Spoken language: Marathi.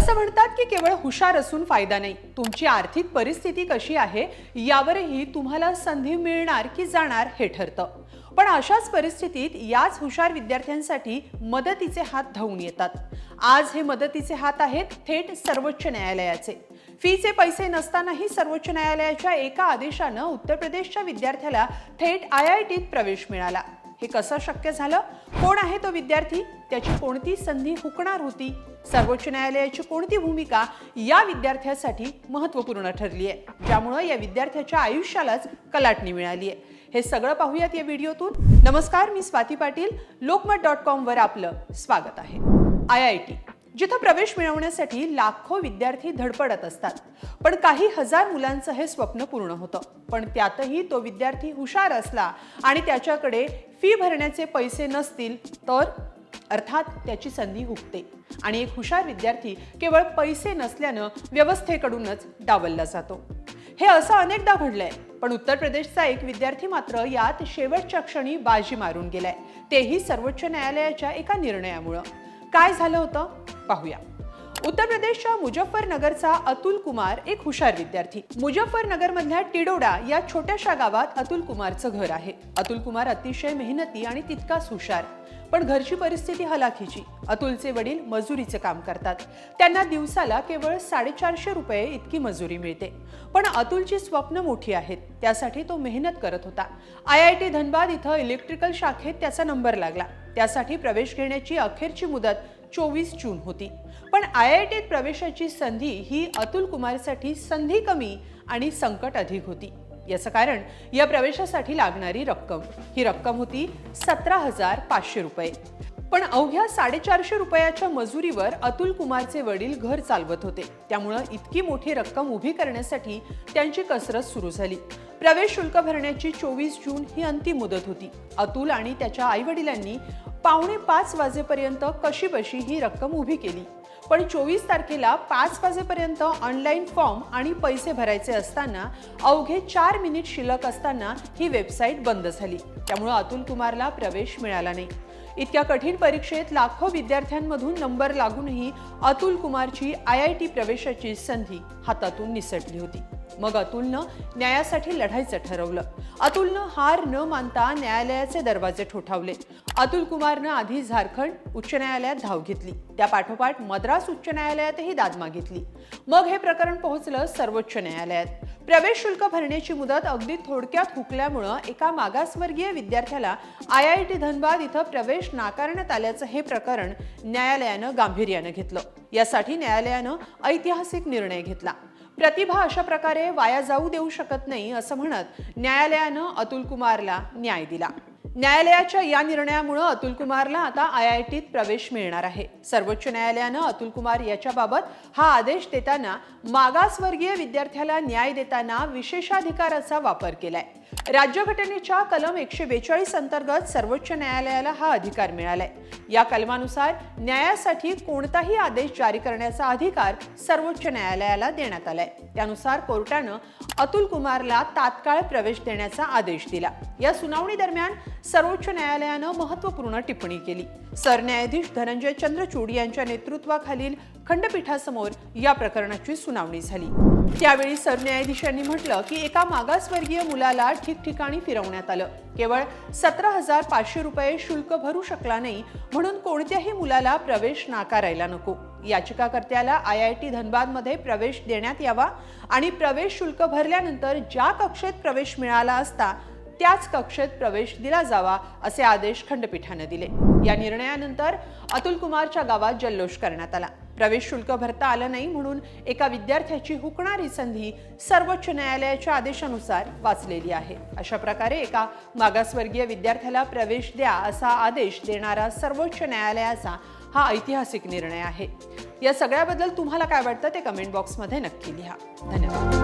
असं म्हणतात की केवळ हुशार असून फायदा नाही. तुमची आर्थिक परिस्थिती कशी आहे यावरही तुम्हाला संधी मिळणार की जाणार हे ठरतं. पण अशाच परिस्थितीत याच हुशार विद्यार्थ्यांसाठी मदतीचे हात धावून येतात. आज हे मदतीचे हात आहेत थेट सर्वोच्च न्यायालयाचे. फीचे पैसे नसतानाही सर्वोच्च न्यायालयाच्या एका आदेशानं उत्तर प्रदेशच्या विद्यार्थ्याला थेट आय आय टीत प्रवेश मिळाला. हे कसं शक्य झालं? कोण आहे तो विद्यार्थी? त्याची कोणती संधी हुकणार होती? सर्वोच्च न्यायालयाची कोणती भूमिका या विद्यार्थ्यासाठी महत्त्वपूर्ण ठरली आहे? ज्यामुळं या विद्यार्थ्याच्या आयुष्यालाच कलाटणी मिळाली आहे. हे सगळं पाहूयात या व्हिडिओतून. नमस्कार मी स्वाती पाटील. लोकमत डॉट कॉमवर आपलं स्वागत आहे. I I T. जिथं प्रवेश मिळवण्यासाठी लाखो विद्यार्थी धडपडत असतात. पण काही हजार मुलांचं हे स्वप्न पूर्ण होतं. पण त्यातही तो विद्यार्थी हुशार असला आणि त्याच्याकडे फी भरण्याचे पैसे नसतील तर अर्थात त्याची संधी हुकते. आणि एक हुशार विद्यार्थी केवळ पैसे नसल्यानं व्यवस्थेकडूनच डावलला जातो. हे असं अनेकदा घडलंय पण उत्तर प्रदेशचा एक विद्यार्थी मात्र यात शेवटच्या क्षणी बाजी मारून गेलाय. तेही सर्वोच्च न्यायालयाच्या एका निर्णयामुळं. काय झालं होतं? पाहूया. उत्तर प्रदेशच्या मुजफ्फरनगरचा अतुल कुमार एक हुशार विद्यार्थी. मुजफ्फरनगरमधल्या टिडोडा या छोट्याशा गावात अतुल कुमारचं घर आहे. अतुल कुमार अतिशय मेहनती आणि तितकाच हुशार पण घरची परिस्थिती हलाखीची. अतुलचे वडील मजुरीचे काम करतात. त्यांना दिवसाला केवळ साडेचारशे रुपये इतकी मजुरी मिळते. पण अतुलची स्वप्न मोठी आहेत. त्यासाठी तो मेहनत करत होता. आय आय टी धनबाद इथं इलेक्ट्रिकल शाखेत त्याचा नंबर लागला. त्यासाठी प्रवेश घेण्याची अखेरची मुदत चोवीस जून होती. पण आय आय टीत प्रवेशाची संधी ही अतुल कुमारसाठी संधी कमी आणि संकट अधिक होती. याचं कारण या प्रवेशासाठी लागणारी रक्कम. ही रक्कम होती सतरा हजार पाचशे रुपये. पण अवघ्या साडेचारशे रुपयाच्या मजुरीवर अतुल कुमारचे वडील घर चालवत होते. त्यामुळं इतकी मोठी रक्कम उभी करण्यासाठी त्यांची कसरत सुरू झाली. प्रवेश शुल्क भरण्याची चोवीस जून ही अंतिम मुदत होती. अतुल आणि त्याच्या आई वडिलांनी पावणे पाच वाजेपर्यंत कशी बशी ही रक्कम उभी केली. पण चोवीस तारखेला पाच वाजेपर्यंत ऑनलाईन फॉर्म आणि पैसे भरायचे असताना अवघे चार मिनिट शिल्लक असताना ही वेबसाईट बंद झाली. त्यामुळं अतुल कुमारला प्रवेश मिळाला नाही. इतक्या कठीण परीक्षेत लाखो विद्यार्थ्यांमधून नंबर लागूनही अतुल कुमारची आय आय टी प्रवेशाची संधी हातातून निसटली होती. मग अतुलनं न्यायासाठी लढायचं ठरवलं. अतुलनं हार न मानता न्यायालयाचे दरवाजे ठोठावले. अतुल कुमारनं आधी झारखंड उच्च न्यायालयात धाव घेतली. त्या पाठोपाठ मद्रास उच्च न्यायालयातही दाद मागितली. मग हे प्रकरण पोहोचलं सर्वोच्च न्यायालयात. प्रवेश शुल्क भरण्याची मुदत अगदी थोडक्यात हुकल्यामुळं एका मागासवर्गीय विद्यार्थ्याला आय आय टी धनबाद इथं प्रवेश नाकारण्यात आल्याचं हे प्रकरण न्यायालयानं गांभीर्यानं घेतलं. यासाठी न्यायालयानं ऐतिहासिक निर्णय घेतला. प्रतिभा अशा प्रकारे वाया जाऊ देऊ शकत नाही असं म्हणत न्यायालयानं अतुल कुमारला न्याय दिला. न्यायालयाच्या या निर्णयामुळे अतुल कुमारला आता आय आय टीत प्रवेश मिळणार आहे. सर्वोच्च न्यायालयानं अतुल कुमार याच्याबाबत हा आदेश देताना मागासवर्गीय विद्यार्थ्याला न्याय देताना विशेषाधिकाराचा वापर केलाय. राज्यघटनेच्या कलम एकशे बेचाळीस अंतर्गत सर्वोच्च न्यायालयाला हा अधिकार मिळालाय. या कलमानुसार न्यायासाठी कोणताही आदेश जारी करण्याचा अधिकार सर्वोच्च न्यायालयाला देण्यात आलाय. त्यानुसार कोर्टानं अतुल कुमारला तात्काळ प्रवेश देण्याचा आदेश दिला. या सुनावणी दरम्यान सर्वोच्च न्यायालयानं महत्त्वपूर्ण टिप्पणी केली. सरन्यायाधीश धनंजय चंद्रचूड यांच्या नेतृत्वाखालील खंडपीठासमोर या प्रकरणाची सुनावणी झाली. त्यावेळी सरन्यायाधीशांनी म्हटलं की एका मागासवर्गीय मुलाला ठिकठिकाणी फिरवण्यात आलं. केवळ सतरा हजार पाचशे रुपये शुल्क भरू शकला नाही म्हणून कोणत्याही मुलाला प्रवेश नाकारायला नको. याचिकाकर्त्याला आय आय टी धनबादमध्ये प्रवेश देण्यात यावा आणि प्रवेश शुल्क भरल्यानंतर ज्या कक्षेत प्रवेश मिळाला असता त्याच कक्षेत प्रवेश दिला जावा असे आदेश खंडपीठानं दिले. या निर्णयानंतर अतुल कुमारच्या गावात जल्लोष करण्यात आला. प्रवेश शुल्क भरता आलं नाही म्हणून एका विद्यार्थ्याची हुकणारी संधी सर्वोच्च न्यायालयाच्या आदेशानुसार वाचलेली आहे. अशा प्रकारे एका मागासवर्गीय विद्यार्थ्याला प्रवेश द्या असा आदेश देणारा सर्वोच्च न्यायालयाचा हा ऐतिहासिक निर्णय आहे. या सगळ्याबद्दल तुम्हाला काय वाटतं ते कमेंट बॉक्समध्ये नक्की लिहा. धन्यवाद.